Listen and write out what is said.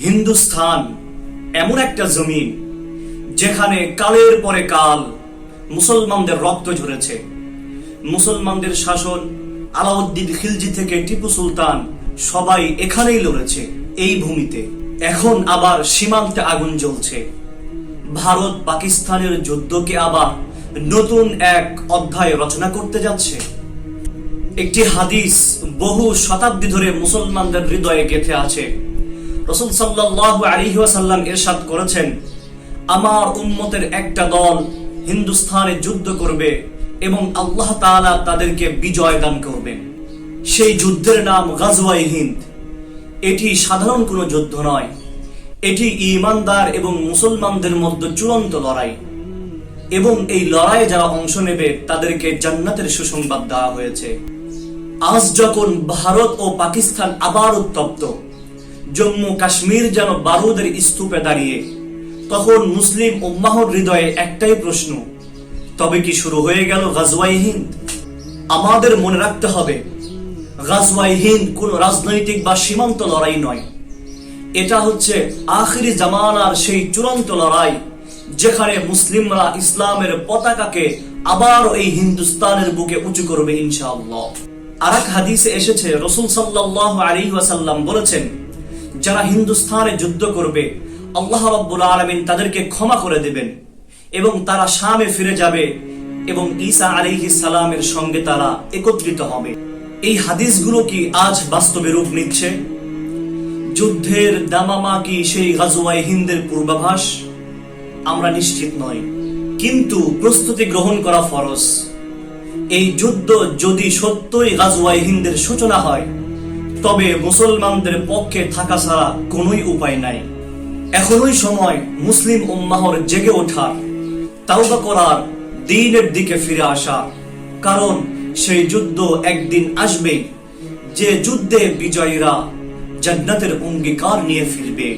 হিন্দুস্থান এমন একটা জমিন যেখানে কালের পরে কাল মুসলমানদের রক্ত ঝরেছে। মুসলমানদের শাসন আলাউদ্দিন খিলজি থেকে টিপু সুলতান সবাই এখানেই লড়েছে এই ভূমিতে। এখন আবার সীমান্তে আগুন জ্বলছে। ভারত পাকিস্তানের যুদ্ধকে আবার নতুন এক অধ্যায় রচনা করতে যাচ্ছে। একটি হাদিস বহু শতাব্দী ধরে মুসলমানদের হৃদয়ে গেঁথে আছে। রসুল সাল্লাহ আলাইহি ওয়াসাল্লাম ইরশাদ করেছেন, আমার উম্মতের একটা দল হিন্দুস্তানে যুদ্ধ করবে এবং আল্লাহ তাআলা তাদেরকে বিজয় দান করবেন সেই যুদ্ধের নাম গাজওয়াই হিন্দ। এটি সাধারণ কোনো যুদ্ধ নয়। এটি ইমানদার এবং মুসলমানদের মধ্যে চূড়ান্ত লড়াই। এবং এই লড়াইয়ে যারা অংশ নেবে, তাদেরকে জান্নাতের সুসংবাদ দেওয়া হয়েছে। আজ যখন ভারত ও পাকিস্তান আবার উত্তপ্ত জম্মু কাশ্মীর যেন বারুদের স্তূপে দাঁড়িয়ে। তখন মুসলিম উম্মাহর হৃদয়ে একটাই প্রশ্ন, তবে কি শুরু হয়ে গেল গাজওয়াই হিন্দ? আমাদের মনে রাখতে হবে, গাজওয়াই হিন্দ কোন রাজনৈতিক বা সীমান্ত লড়াই নয়। এটা হচ্ছে আখিরি জামানার সেই চূড়ান্ত লড়াই, যেখানে মুসলিমরা ইসলামের পতাকাকে আবার এই হিন্দুস্তানের বুকে উঁচু করবে ইনশাআল্লাহ। আর এক হাদিসে এসেছে, রসুল সাল্লাহ আলী ওয়াসাল্লাম বলেছেন যারা হিন্দুস্থানে যুদ্ধ করবে, আল্লাহ রব্বুল আলমিন তাদেরকে ক্ষমা করে দেবেন এবং তারা শামে ফিরে যাবে এবং ঈসা আলিহি সালামের সঙ্গে তারা একত্রিত হবে। এই হাদিসগুলো কি আজ বাস্তবে রূপ নিচ্ছে? যুদ্ধের দামামা কি সেই গাজুয়াই হিন্দের পূর্বাভাস? আমরা নিশ্চিত নই, কিন্তু প্রস্তুতি গ্রহণ করা ফরজ। এই যুদ্ধ যদি সত্যই গাজুয়াই হিন্দের সূচনা হয় তবে মুসলমানদের পক্ষে থাকা ছাড়া কোনোই উপায় নাই। এখনই সময় মুসলিম উম্মাহর জেগে ওঠার, তাওবা করার, দিনের দিকে ফিরে আসা কারণ সেই যুদ্ধ একদিন আসবে যে যুদ্ধে বিজয়ীরা জান্নাতের অঙ্গীকার নিয়ে ফিরবে।